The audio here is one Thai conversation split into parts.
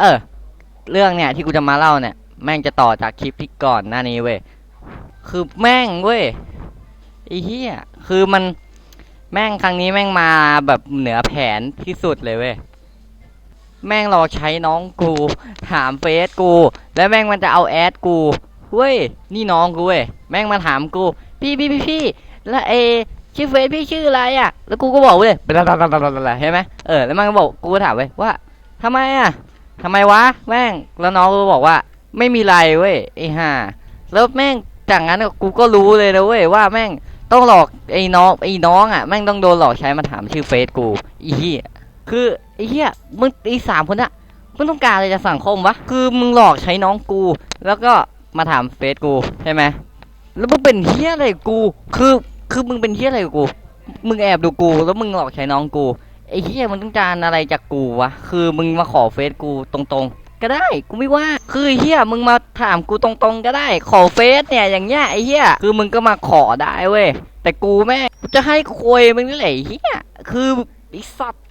เออ เรื่องเนี่ยที่กูจะมาเล่าเนี่ย แม่งจะต่อจากคลิปที่ก่อนหน้านี้เว้ย คือแม่งเว้ยไอ้เหี้ย คือมันแม่งครั้งนี้แม่งมาแบบเหนือแผนที่สุดเลยเว้ย แม่งรอใช้น้องกู ถามเฟซกู แล้วแม่งมันจะเอาแอดกูเว้ย นี่น้องกูเว้ย แม่งมาถามกู พี่พี่พี่พี่แล้วเอชื่อเฟซพี่ชื่ออะไรอะ แล้วกูก็บอกเว้ยบลาบลาบลาบลาบลาใช่ไหมเออ แล้วมันก็บอก กูถามเว้ยว่าทำไมอะ ทำไมวะแม่งแล้วน้องก็บอกว่า ไม่มีไรเว้ยไอ้ห่าแล้วแม่งจากนั้นกูก็รู้เลยนะเว้ยว่าแม่งต้องหลอกไอ้น้องไอ้น้องอะแม่งต้องโดนหลอกใช้มาถามชื่อเฟซกูไอีเหี้ยคือไอ้เหี้ยมึงไอ้สามคนอะมึงต้องการอะไรจากสังคมวะคือมึงหลอกใช้น้องกู แล้วก็มาถามเฟซกูใช่ไหมแล้วมึงเป็นเหี้ยอะไรกู คือคือมึงเป็นเหี้ยอะไรกู มึงแอบดูกู แล้วมึงหลอกใช้น้องกู ไอ้เหี้ยมึงต้องการอะไรจากกูวะ คือมึงมาขอเฟซกูตรงๆ ก็ได้ กูไม่ว่า คือไอเฮียมึงมาถามกูตรงๆ ก็ได้ ขอเฟซเนี่ยอย่างเงี้ยไอ้เฮียคือมึงก็มาขอได้เว้ย แต่กูแม่กูจะให้คุยมึงนี่แหละไอ้เฮียคือไอ้สัตว์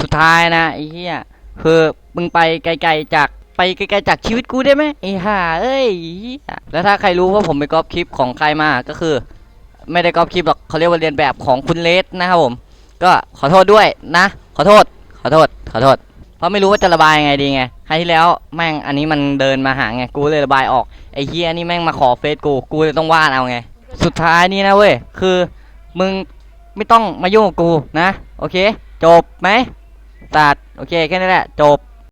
สุดท้ายนะไอ้เฮียคือมึงไปไกลๆจากไปไกลๆจากชีวิตกูได้ไหมไอ้ห่าเอ้ยไอ้เหี้ย แล้วถ้าใครรู้ว่าผมไปก๊อปคลิปของใครมาก็คือ ไม่ได้ก๊อปคลิปหรอกเขาเรียกว่าเรียนแบบของคุณเลสนะครับผม ก็ขอโทษด้วยนะ ขอโทษ ขอโทษ ขอโทษ เพราะไม่รู้ว่าจะระบายยังไงดีไง ครั้งที่แล้วแม่งอันนี้มันเดินมาหาไง กูเลยระบายออก ไอ้เฮียนี่แม่งมาขอเฟซกู กูเลยต้องว่าเอาไง สุดท้ายนี่นะเว้ย คือมึงไม่ต้องมายุ่งกับกูนะ โอเค จบไหมตัดโอเคแค่นี้แหละ จบ